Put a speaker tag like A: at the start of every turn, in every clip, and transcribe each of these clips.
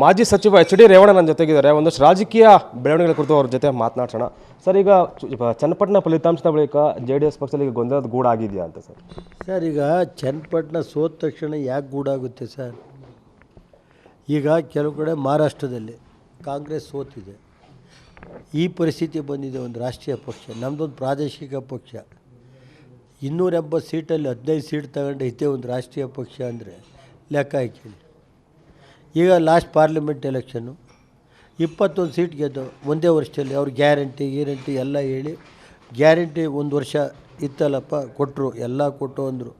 A: ಮಾಜಿ ಸಚಿವ H D Revanna ನನ್ನ ಜೊತೆಗಿದ್ದಾರೆ. ಒಂದಷ್ಟು ರಾಜಕೀಯ ಬೆಳವಣಿಗೆಗಳ ಕುರಿತು ಅವ್ರ ಜೊತೆ ಮಾತನಾಡ್ಸೋಣ. ಸರ್, ಈಗ ಚನ್ನಪಟ್ಟಣ ಫಲಿತಾಂಶದ ಬಳಿಕ ಜೆ ಡಿ ಎಸ್ ಪಕ್ಷದಲ್ಲಿ ಈಗ ಗೊಂದಲದ ಗೂಡಾಗಿದೆಯಾ ಅಂತ ಸರ್?
B: ಸರ್, ಈಗ ಚನ್ನಪಟ್ಟಣ ಸೋತ ತಕ್ಷಣ ಯಾಕೆ ಗೂಡಾಗುತ್ತೆ ಸರ್? ಈಗ ಕೆಲವು ಕಡೆ ಮಹಾರಾಷ್ಟ್ರದಲ್ಲಿ ಕಾಂಗ್ರೆಸ್ ಸೋತಿದೆ. ಈ ಪರಿಸ್ಥಿತಿ ಬಂದಿದೆ ಒಂದು ರಾಷ್ಟ್ರೀಯ ಪಕ್ಷ ನಮ್ಮದೊಂದು ಪ್ರಾದೇಶಿಕ ಪಕ್ಷ. ಇನ್ನೂರ ಎಂಬತ್ತು ಸೀಟಲ್ಲಿ ಹದಿನೈದು ಸೀಟ್ ತಗೊಂಡು ಒಂದು ರಾಷ್ಟ್ರೀಯ ಪಕ್ಷ ಅಂದರೆ ಲೆಕ್ಕ ಹಾಕಿ. ಈಗ ಲಾಸ್ಟ್ ಪಾರ್ಲಿಮೆಂಟ್ ಎಲೆಕ್ಷನ್ನು ಇಪ್ಪತ್ತೊಂದು ಸೀಟ್ ಗೆದ್ದು ಒಂದೇ ವರ್ಷದಲ್ಲಿ ಅವ್ರು ಗ್ಯಾರಂಟಿ ಗ್ಯಾರಂಟಿ ಎಲ್ಲ ಹೇಳಿ ಗ್ಯಾರಂಟಿ ಒಂದು ವರ್ಷ ಇತ್ತಲ್ಲಪ್ಪ ಕೊಟ್ಟರು ಎಲ್ಲ ಕೊಟ್ಟು ಅಂದರು.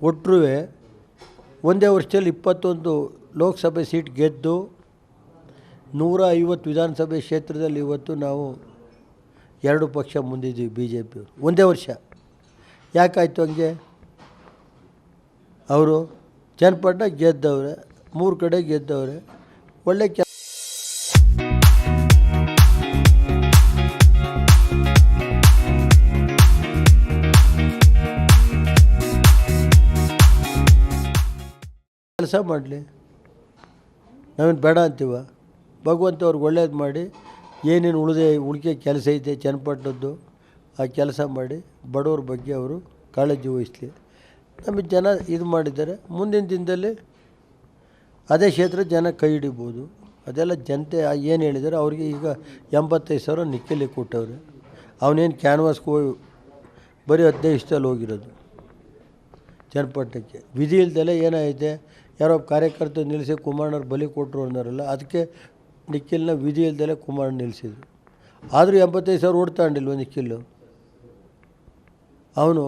B: ಕೊಟ್ಟರು ಒಂದೇ ವರ್ಷದಲ್ಲಿ ಇಪ್ಪತ್ತೊಂದು ಲೋಕಸಭೆ ಸೀಟ್ ಗೆದ್ದು ನೂರ ಐವತ್ತು ವಿಧಾನಸಭೆ ಕ್ಷೇತ್ರದಲ್ಲಿ ಇವತ್ತು ನಾವು ಎರಡು ಪಕ್ಷ ಮುಂದಿದ್ದೀವಿ ಬಿ ಜೆ ಪಿಯವರು ಒಂದೇ ವರ್ಷ. ಯಾಕಾಯಿತು ಹಂಗೆ? ಅವರು ಚನ್ನಪಟ್ಟಣ ಗೆದ್ದವ್ರೆ. ಮೂರು ಕಡೆ ಗೆದ್ದವ್ರೆ. ಒಳ್ಳೆ ಕೆಲಸ ಕೆಲಸ ಮಾಡಲಿ. ನಾವೇನು ಬೇಡ ಅಂತೀವ? ಭಗವಂತ ಅವ್ರಿಗೆ ಒಳ್ಳೇದು ಮಾಡಿ, ಏನೇನು ಉಳಿದೆ, ಉಳಿಕೆ ಕೆಲಸ ಐತೆ ಚನ್ನಪಟ್ಟದ್ದು ಆ ಕೆಲಸ ಮಾಡಿ ಬಡವ್ರ ಬಗ್ಗೆ ಅವರು ಕಾಳಜಿ ವಹಿಸಲಿ. ನಮಗೆ ಜನ ಇದು ಮಾಡಿದ್ದಾರೆ. ಮುಂದಿನ ದಿನದಲ್ಲಿ ಅದೇ ಕ್ಷೇತ್ರ ಜನ ಕೈ ಹಿಡಿಬೋದು. ಅದೆಲ್ಲ ಜನತೆ ಏನು ಹೇಳಿದಾರೆ, ಅವ್ರಿಗೆ ಈಗ ಎಂಬತ್ತೈದು ಸಾವಿರ ನಿಕ್ಕಲಿ ಕೊಟ್ಟವ್ರೆ. ಅವನೇನು ಕ್ಯಾನ್ವಾಸ್ಗೆ ಹೋಗಿ ಬರೀ ಹದಿನೈದು ಇಷ್ಟಲ್ಲಿ ಹೋಗಿರೋದು ಜನಪಟ್ಟಕ್ಕೆ. ವಿಧಿ ಇಲ್ದಲೇ ಏನಾಯಿತು, ಯಾರೋ ಕಾರ್ಯಕರ್ತರು ನಿಲ್ಲಿಸಿ ಕುಮಾರಣ್ಣವ್ರು ಬಲಿ ಕೊಟ್ಟರು ಅನ್ನೋರಲ್ಲ ಅದಕ್ಕೆ ನಿಖಿಲ್ನ ವಿಧಿ ಇಲ್ದಲೇ ಕುಮಾರ್ ನಿಲ್ಲಿಸಿದ್ರು. ಆದರೂ ಎಂಬತ್ತೈದು ಸಾವಿರ ಓಡ್ತಾಂಡಿಲ್ವ ನಿಖಿಲ್ಲು ಅವನು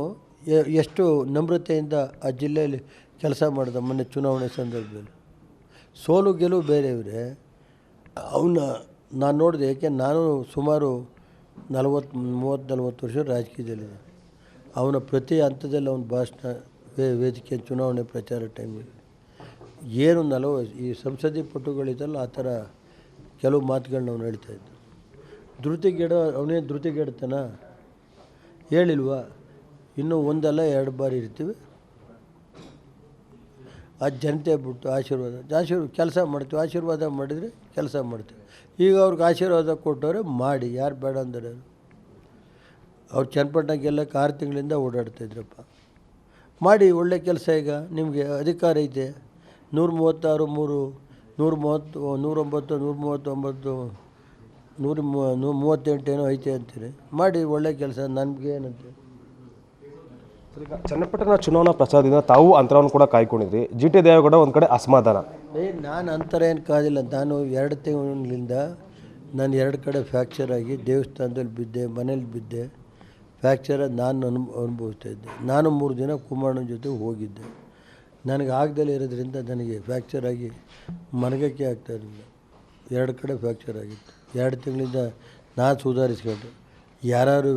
B: ಎಷ್ಟು ನಮ್ರತೆಯಿಂದ ಆ ಜಿಲ್ಲೆಯಲ್ಲಿ ಕೆಲಸ ಮಾಡಿದ ಮೊನ್ನೆ ಚುನಾವಣೆ ಸಂದರ್ಭದಲ್ಲಿ? ಸೋಲು ಗೆಲುವು ಬೇರೆಯವರೇ ಅವನ್ನ ನಾನು ನೋಡಿದೆ, ಯಾಕೆ ನಾನು ಸುಮಾರು ನಲವತ್ತು, ಮೂವತ್ತು, ನಲ್ವತ್ತು ವರ್ಷ ರಾಜಕೀಯದಲ್ಲಿದ್ದೆ ಅವನ ಪ್ರತಿ ಹಂತದಲ್ಲಿ ಅವನ ಭಾಷಣ, ವೇ, ವೇದಿಕೆ ಚುನಾವಣೆ ಪ್ರಚಾರ ಟೈಮಲ್ಲಿ ಏನು ನಲವ, ಈ ಸಂಸದೀಯ ಪಟುಗಳಿದ್ದಲ್ಲ, ಆ ಥರ ಕೆಲವು ಮಾತುಗಳನ್ನ ಅವ್ನು ಹೇಳ್ತಾ ಇದ್ದ. ಧೃತಿಗೆಡ ಅವನೇ ಧೃತಿಗೆಡ್ತಾನ ಹೇಳಿಲ್ವಾ? ಇನ್ನೂ ಒಂದಲ್ಲ, ಎರಡು ಬಾರಿ ಇರ್ತೀವಿ. ಆ ಜನತೆ ಬಿಟ್ಟು ಆಶೀರ್ವಾದ ಆಶೀರ್ವಾದ ಕೆಲಸ ಮಾಡ್ತೀವಿ ಆಶೀರ್ವಾದ ಮಾಡಿದರೆ ಕೆಲಸ ಮಾಡ್ತೀವಿ. ಈಗ ಅವ್ರಿಗೆ ಆಶೀರ್ವಾದ ಕೊಟ್ಟವ್ರೆ ಮಾಡಿ ಯಾರು ಬೇಡ ಅಂದರೆ ಅವ್ರು ಚನ್ನಪಟ್ಟಣಕ್ಕೆಲ್ಲ ಗೆಲ್ಲಕ್ಕೆ ಆರು ತಿಂಗಳಿಂದ ಓಡಾಡ್ತಾಯಿದ್ರಪ್ಪ ಮಾಡಿ ಒಳ್ಳೆ ಕೆಲಸ ಈಗ ನಿಮಗೆ ಅಧಿಕಾರ ಐತೆ. ನೂರ ಮೂವತ್ತಾರು ಮೂರು ನೂರ ಮೂವತ್ತು ನೂರೊಂಬತ್ತು ನೂರ ಮೂವತ್ತೊಂಬತ್ತು ನೂರ ಮೂವತ್ತೆಂಟು ಏನೋ ಐತೆ ಅಂತೀರಿ. ಮಾಡಿ ಒಳ್ಳೆ ಕೆಲಸ ನನಗೆ ಏನಂತೆ
A: ಸರ್, ಚನ್ನಪಟ್ಟಣ ಚುನಾವಣಾ ಪ್ರಚಾರದಿಂದ ತಾವು ಅಂತರವನ್ನು ಕೂಡ ಕಾಯ್ಕೊಂಡಿದ್ರಿ. ಜಿ ಟಿ ದೇವೇಗೌಡ ಒಂದು ಕಡೆ ಅಸಮಾಧಾನ.
B: ನಾನು ಅಂತರ ಏನು ಕಾದಿಲ್ಲ. ನಾನು ಎರಡು ತಿಂಗಳಿಂದ ನಾನು ಎರಡು ಕಡೆ ಫ್ಯಾಕ್ಚರ್ ಆಗಿ ದೇವಸ್ಥಾನದಲ್ಲಿ ಬಿದ್ದೆ, ಮನೇಲಿ ಬಿದ್ದೆ. ಫ್ರ್ಯಾಕ್ಚರ್ ನಾನು ಅನು, ಅನುಭವಿಸ್ತಾ ಇದ್ದೆ. ನಾನು ಮೂರು ದಿನ ಕುಮಾರನ ಜೊತೆ ಹೋಗಿದ್ದೆ. ನನಗೆ ಆಗದಲ್ಲೇ ಇರೋದ್ರಿಂದ ನನಗೆ ಫ್ಯಾಕ್ಚರ್ ಆಗಿ ಮನಗಕ್ಕೆ ಆಗ್ತಾ ಇರಲಿಲ್ಲ. ಎರಡು ಕಡೆ ಫ್ಯಾಕ್ಚರ್ ಆಗಿತ್ತು. ಎರಡು ತಿಂಗಳಿಂದ ನಾನು ಸುಧಾರಿಸ್ಕೊಂಡೆ. ಯಾರು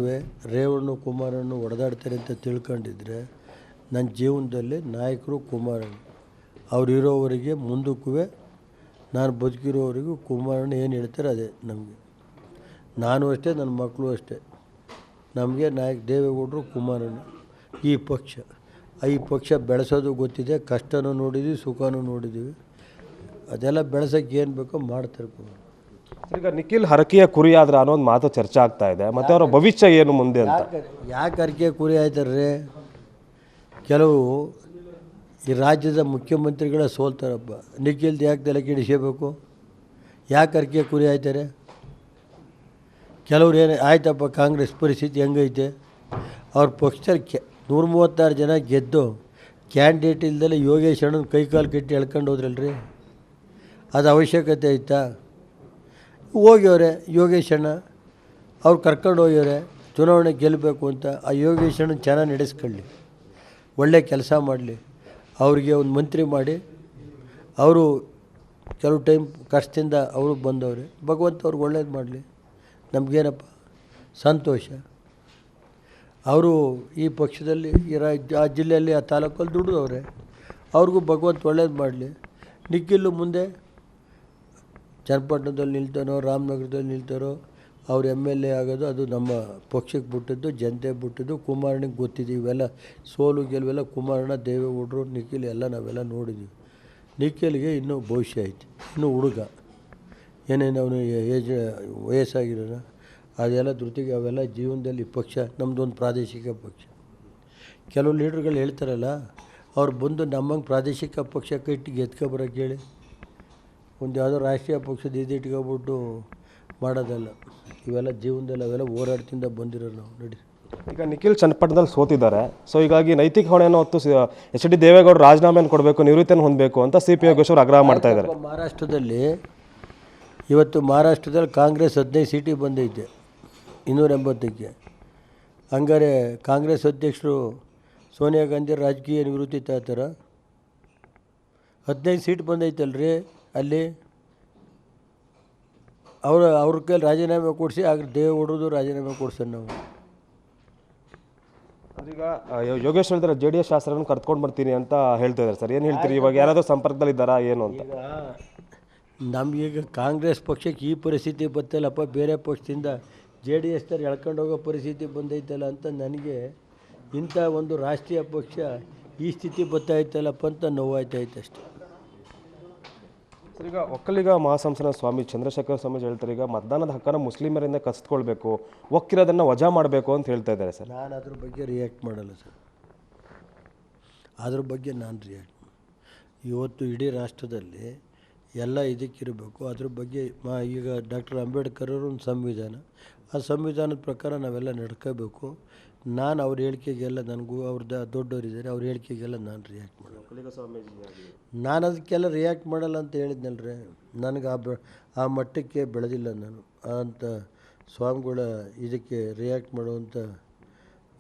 B: ರೇವಣ್ಣ ಕುಮಾರಣ್ಣು ಹೊಡೆದಾಡ್ತಾರೆ ಅಂತ ತಿಳ್ಕೊಂಡಿದ್ರೆ ನನ್ನ ಜೀವನದಲ್ಲಿ ನಾಯಕರು ಕುಮಾರಣ್ಣ ಅವ್ರು ಇರೋವರೆಗೆ ಮುಂದಕ್ಕೂ ನಾನು ಬದುಕಿರೋವರೆಗೂ ಕುಮಾರಣ್ಣ ಏನು ಹೇಳ್ತಾರೆ ಅದೇ ನಮಗೆ. ನಾನು ಅಷ್ಟೇ, ನನ್ನ ಮಕ್ಕಳು ಅಷ್ಟೇ. ನಮಗೆ ನಾಯಕ ದೇವೇಗೌಡರು ಕುಮಾರಣ್ಣ ಈ ಪಕ್ಷ ಈ ಪಕ್ಷ ಬೆಳೆಸೋದು ಗೊತ್ತಿದೆ, ಕಷ್ಟನೂ ನೋಡಿದ್ವಿ, ಸುಖನೂ ನೋಡಿದ್ದೀವಿ ಅದೆಲ್ಲ ಬೆಳೆಸೋಕ್ಕೆ ಏನು ಬೇಕೋ ಮಾಡ್ತಾರೆ ಕುಮಾರ್
A: ಈಗ ನಿಖಿಲ್ ಹರಕೆಯ ಕುರಿ ಆದ್ರ ಅನ್ನೋ ಒಂದು ಮಾತು ಚರ್ಚೆ ಆಗ್ತಾ ಇದೆ. ಮತ್ತೆ ಅವರ ಭವಿಷ್ಯ ಏನು ಮುಂದೆ ಅಂತ?
B: ಯಾಕೆ ಹರಕೆ ಕುರಿ ಆಯ್ತಾರ್ರಿ? ಕೆಲವು ಈ ರಾಜ್ಯದ ಮುಖ್ಯಮಂತ್ರಿಗಳ ಸೋಲ್ತಾರಪ್ಪ. ನಿಖಿಲ್ ಯಾಕೆ ತಲೆ ಕೆಡಿಸಬೇಕು ಯಾಕೆ ಹರಕೆ ಕುರಿ ಆಯ್ತಾರೆ? ಕೆಲವ್ರು ಏನು ಆಯ್ತಪ್ಪ, ಕಾಂಗ್ರೆಸ್ ಪರಿಸ್ಥಿತಿ ಹೆಂಗೈತೆ? ಅವ್ರ ಪಕ್ಷದಲ್ಲಿ ಕೆ ನೂರ ಮೂವತ್ತಾರು ಜನ ಗೆದ್ದು ಕ್ಯಾಂಡಿಡೇಟ್ ಇಲ್ದಲೇ ಯೋಗೇಶ್ ಅಣ್ಣನ ಕೈಕಾಲು ಕಟ್ಟಿ ಎಳ್ಕೊಂಡು ಹೋದ್ರಲ್ರಿ? ಅದು ಅವಶ್ಯಕತೆ ಐತಾ ಹೋಗ್ಯವ್ರೆ ಯೋಗೇಶಣ್ಣ ಅವ್ರು ಕರ್ಕೊಂಡು ಹೋಗ್ಯವ್ರೆ ಚುನಾವಣೆ ಗೆಲ್ಲಬೇಕು ಅಂತ ಆ ಯೋಗೇಶಣ್ಣ ಚೆನ್ನಾಗಿ ನಡೆಸ್ಕೊಳ್ಳಿ, ಒಳ್ಳೆ ಕೆಲಸ ಮಾಡಲಿ, ಅವರಿಗೆ ಒಂದು ಮಂತ್ರಿ ಮಾಡಿ, ಅವರು ಕೆಲವು ಟೈಮ್ ಕಷ್ಟದಿಂದ ಅವರು ಬಂದವ್ರೆ, ಭಗವಂತ ಅವ್ರಿಗೆ ಒಳ್ಳೇದು ಮಾಡಲಿ, ನಮಗೇನಪ್ಪ, ಸಂತೋಷ. ಅವರು ಈ ಪಕ್ಷದಲ್ಲಿ, ಈ ರಾಜ್ಯ, ಆ ಜಿಲ್ಲೆಯಲ್ಲಿ, ಆ ತಾಲೂಕಲ್ಲಿ ದುಡಿದವ್ರೆ, ಅವ್ರಿಗೂ ಭಗವಂತ ಒಳ್ಳೇದು ಮಾಡಲಿ, ನಿಖಿಲ್ಲು ಮುಂದೆ ಚನ್ನಪಟ್ಟಣದಲ್ಲಿ ನಿಲ್ತಾನೋ ರಾಮನಗರದಲ್ಲಿ ನಿಲ್ತಾರೋ, ಅವ್ರು ಎಂ ಎಲ್ ಎ ಆಗೋದು, ಅದು ನಮ್ಮ ಪಕ್ಷಕ್ಕೆ ಬಿಟ್ಟಿದ್ದು, ಜನತೆ ಬಿಟ್ಟಿದ್ದು, ಕುಮಾರನಿಗೆ ಗೊತ್ತಿದ್ದು ಇವೆಲ್ಲ ಸೋಲು ಗೆಲುವೆಲ್ಲ ಕುಮಾರಣ್ಣ, ದೇವೇಗೌಡರು, ನಿಖಿಲ್ ಎಲ್ಲ ನಾವೆಲ್ಲ ನೋಡಿದ್ದೀವಿ ನಿಖಿಲ್ಗೆ ಇನ್ನೂ ಭವಿಷ್ಯ ಐತೆ, ಇನ್ನೂ ಹುಡುಗ. ಏನೇನು ಅವನು ಏಜ್ ವಯಸ್ಸಾಗಿರೋನ ಅದೆಲ್ಲ ಧೃತಿಗೆ ಅವೆಲ್ಲ ಜೀವನದಲ್ಲಿ ಪಕ್ಷ ನಮ್ಮದೊಂದು ಪ್ರಾದೇಶಿಕ ಪಕ್ಷ. ಕೆಲವು ಲೀಡ್ರ್ಗಳು ಹೇಳ್ತಾರಲ್ಲ, ಅವ್ರು ಬಂದು ನಮ್ಮಂಗೆ ಪ್ರಾದೇಶಿಕ ಪಕ್ಷ ಕಟ್ಟಿ ಎತ್ಕೊಬರೋಕ್ಕೆ ಹೇಳಿ. ಒಂದು ಯಾವುದೋ ರಾಷ್ಟ್ರೀಯ ಪಕ್ಷದ ಇದು ಇಟ್ಕೊಬಿಟ್ಟು ಮಾಡೋದಲ್ಲ ಇವೆಲ್ಲ ಜೀವನದಲ್ಲಿ ಅವೆಲ್ಲ ಹೋರಾಟದಿಂದ ಬಂದಿರೋ ನಾವು ನಡಿ
A: ಈಗ ನಿಖಿಲ್ ಚನ್ನಪಟ್ಟಣದಲ್ಲಿ ಸೋತಿದ್ದಾರೆ. ಸೊ ಹೀಗಾಗಿ ನೈತಿಕ ಹೊಣೆಯನ್ನು ಹೊತ್ತು ಎಚ್ ಡಿ ದೇವೇಗೌಡರು ರಾಜೀನಾಮೆಯನ್ನು ಕೊಡಬೇಕು ನಿವೃತ್ತಿಯನ್ನು ಹೊಂದಬೇಕು ಅಂತ ಸಿ ಪಿ ಯೋಗೇಶ್ವರ್ ಆಗ್ರಹ ಮಾಡ್ತಾ ಇದ್ದಾರೆ.
B: ಮಹಾರಾಷ್ಟ್ರದಲ್ಲಿ ಇವತ್ತು ಮಹಾರಾಷ್ಟ್ರದಲ್ಲಿ ಕಾಂಗ್ರೆಸ್ ಹದಿನೈದು ಸೀಟಿಗೆ ಬಂದೈತೆ ಇನ್ನೂರ ಎಂಬತ್ತಕ್ಕೆ. ಹಂಗಾರೆ ಕಾಂಗ್ರೆಸ್ ಅಧ್ಯಕ್ಷರು ಸೋನಿಯಾ ಗಾಂಧಿ ರಾಜಕೀಯ ನಿವೃತ್ತಿ ತಾತಾರ ಹದಿನೈದು ಸೀಟ್ ಬಂದೈತಲ್ರಿ. ಅಲ್ಲಿ ಅವ್ರ ಅವ್ರ ಕೈಲಿ ರಾಜೀನಾಮೆ ಕೊಡಿಸಿ ಆಗ ದೇವೇಗೌಡರದು ರಾಜೀನಾಮೆ ಕೊಡ್ಸೋಣ ನಾವು.
A: ಈಗ ಯೋಗೇಶ್ ಹೇಳ್ತಾರೆ ಜೆ ಡಿ ಎಸ್ ಶಾಸಕರನ್ನು ಕರ್ಕೊಂಡು ಬರ್ತೀನಿ ಅಂತ ಹೇಳ್ತಾ ಇದ್ದಾರೆ ಸರ್. ಏನು ಹೇಳ್ತೀರಿ? ಇವಾಗ ಯಾರಾದರೂ ಸಂಪರ್ಕದಲ್ಲಿ ಇದ್ದಾರಾ ಏನು ಅಂತ?
B: ನಮಗೀಗ ಕಾಂಗ್ರೆಸ್ ಪಕ್ಷಕ್ಕೆ ಈ ಪರಿಸ್ಥಿತಿ ಬತ್ತಲ್ಲಪ್ಪ ಬೇರೆ ಪಕ್ಷದಿಂದ ಜೆ ಡಿ ಎಸ್ನವ್ರು ಎಳ್ಕೊಂಡು ಹೋಗೋ ಪರಿಸ್ಥಿತಿ ಬಂದೈತಲ್ಲ ಅಂತ ನನಗೆ ಇಂಥ ಒಂದು ರಾಷ್ಟ್ರೀಯ ಪಕ್ಷ ಈ ಸ್ಥಿತಿ ಬತ್ತಾಯ್ತಲ್ಲಪ್ಪ ಅಂತ ನೋವಾಯ್ತಾಯ್ತು ಅಷ್ಟೆ.
A: ಈಗ ಒಕ್ಕಲಿಗ ಮಹಾಸಂಸ್ಥಾನ ಸ್ವಾಮಿ ಚಂದ್ರಶೇಖರ ಸ್ವಾಮೀಜಿ ಹೇಳ್ತಾರೆ, ಈಗ ಮತದಾನದ ಹಕ್ಕನ್ನು ಮುಸ್ಲಿಮರಿಂದ ಕಸಿದ್ಕೊಳ್ಬೇಕು ಒಕ್ಕಿರೋದನ್ನು ವಜಾ ಮಾಡಬೇಕು ಅಂತ ಹೇಳ್ತಾ ಇದ್ದಾರೆ ಸರ್.
B: ನಾನು ಅದ್ರ ಬಗ್ಗೆ ರಿಯಾಕ್ಟ್ ಮಾಡಲ್ಲ ಸರ್. ಅದ್ರ ಬಗ್ಗೆ ನಾನು ರಿಯಾಕ್ಟ್ ಇವತ್ತು ಇಡೀ ರಾಷ್ಟ್ರದಲ್ಲಿ ಎಲ್ಲ ಇದಕ್ಕಿರಬೇಕು, ಅದ್ರ ಬಗ್ಗೆ ಮಾ, ಈಗ ಡಾಕ್ಟರ್ ಅಂಬೇಡ್ಕರ್ ಅವರು ಒಂದು ಸಂವಿಧಾನ, ಆ ಸಂವಿಧಾನದ ಪ್ರಕಾರ ನಾವೆಲ್ಲ ನಡ್ಕೋಬೇಕು. ನಾನು ಅವ್ರ ಹೇಳಿಕೆಗೆಲ್ಲ ನನಗೂ ಅವ್ರದ್ದು ದೊಡ್ಡವರಿದ್ದಾರೆ ಅವ್ರ ಹೇಳಿಕೆಗೆಲ್ಲ ನಾನು ರಿಯಾಕ್ಟ್
A: ಒಕ್ಕಲಿಗ ಸ್ವಾಮೀಜಿ
B: ನಾನು ಅದಕ್ಕೆಲ್ಲ ರಿಯಾಕ್ಟ್ ಮಾಡಲ್ಲ ಅಂತ ಹೇಳಿದ್ನಲ್ರಿ ನನಗೆ ಆ ಬೆ ಆ ಮಟ್ಟಕ್ಕೆ ಬೆಳೆದಿಲ್ಲ ನಾನು. ಅಂತ ಸ್ವಾಮಿಗಳ ಇದಕ್ಕೆ ರಿಯಾಕ್ಟ್ ಮಾಡುವಂಥ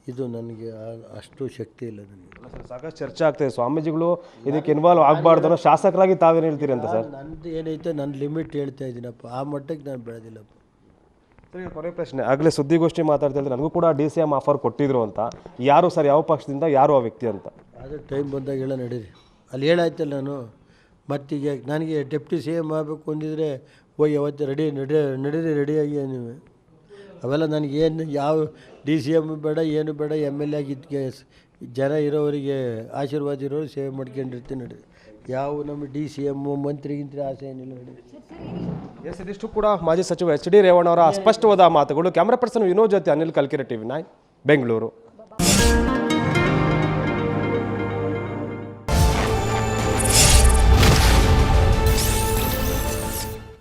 B: ಇದು ನನಗೆ ಆ- ಅಷ್ಟು ಶಕ್ತಿ ಇಲ್ಲ ನನಗೆ.
A: ಸಾಕಷ್ಟು ಚರ್ಚೆ ಆಗ್ತದೆ ಸ್ವಾಮೀಜಿಗಳು ಇದಕ್ಕೆ ಇನ್ವಾಲ್ವ್ ಆಗಬಾರ್ದು ಶಾಸಕರಾಗಿ ತಾವೇನು ಹೇಳ್ತೀರಿ ಅಂತ ಸರ್?
B: ನಂದು ಏನೈತೆ ನನ್ನ ಲಿಮಿಟ್ ಹೇಳ್ತಾ ಇದ್ದೀನಪ್ಪ. ಆ ಮಟ್ಟಕ್ಕೆ ನಾನು ಬೆಳೆದಿಲ್ಲಪ್ಪ.
A: ಸರ್ ಕೊನೆ ಪ್ರಶ್ನೆ. ಆಗಲೇ ಸುದ್ದಿಗೋಷ್ಠಿ ಮಾತಾಡ್ತಾ ಇದ್ರೆ ನನಗೂ ಕೂಡ ಡಿ ಸಿ ಎಂ ಆಫರ್ ಕೊಟ್ಟಿದ್ರು ಅಂತ. ಯಾರು ಸರ್, ಯಾವ ಪಕ್ಷದಿಂದ, ಯಾರು ಆ ವ್ಯಕ್ತಿ ಅಂತ?
B: ಆದರೆ ಟೈಮ್ ಬಂದಾಗ ಹೇಳ ನಡೀರಿ. ಅಲ್ಲಿ ಹೇಳಾಯ್ತಲ್ಲ ನಾನು, ಮತ್ತೀಗ ನನಗೆ ಡೆಪ್ಟಿ ಸಿ ಎಂ ಆಗಬೇಕು ಅಂದಿದ್ರೆ ಹೋಗಿ ಅವತ್ತು ರೆಡಿ, ನಡೆ, ನಡೀರಿ, ರೆಡಿಯಾಗಿ ನೀವು. ಅವೆಲ್ಲ ನನಗೇನು ಯಾವ ಡಿ ಸಿ ಎಂ ಬೇಡ, ಏನು ಬೇಡ, ಎಂ ಎಲ್ ಎ ಆಗಿದ್ದಕ್ಕೆ ಜನ ಇರೋವರಿಗೆ ಆಶೀರ್ವಾದ ಇರೋರು ಸೇವೆ ಮಾಡ್ಕೊಂಡಿರ್ತೀನಿ, ನಡೀರಿ. ಯಾವ ನಮ್ಮ ಡಿ ಸಿ ಎಮ್ಮು ಮಂತ್ರಿ ಗಿಂತ್ರಿ ಆಸೆ ಏನಿಲ್ಲ
A: ಎಸ್, ಇದಿಷ್ಟು ಕೂಡ ಮಾಜಿ ಸಚಿವ ಎಚ್ ಡಿ ರೇವಣ್ಣ ಅವರ ಸ್ಪಷ್ಟವಾದ ಮಾತುಗಳು. ಕ್ಯಾಮ್ರಾ ಪರ್ಸನ್ ವಿನೋದ್ ಜೊತೆ ಅನಿಲ್ ಕಲ್ಕಿರೆ ಟಿವಿ ನೈನ್, ಬೆಂಗಳೂರು.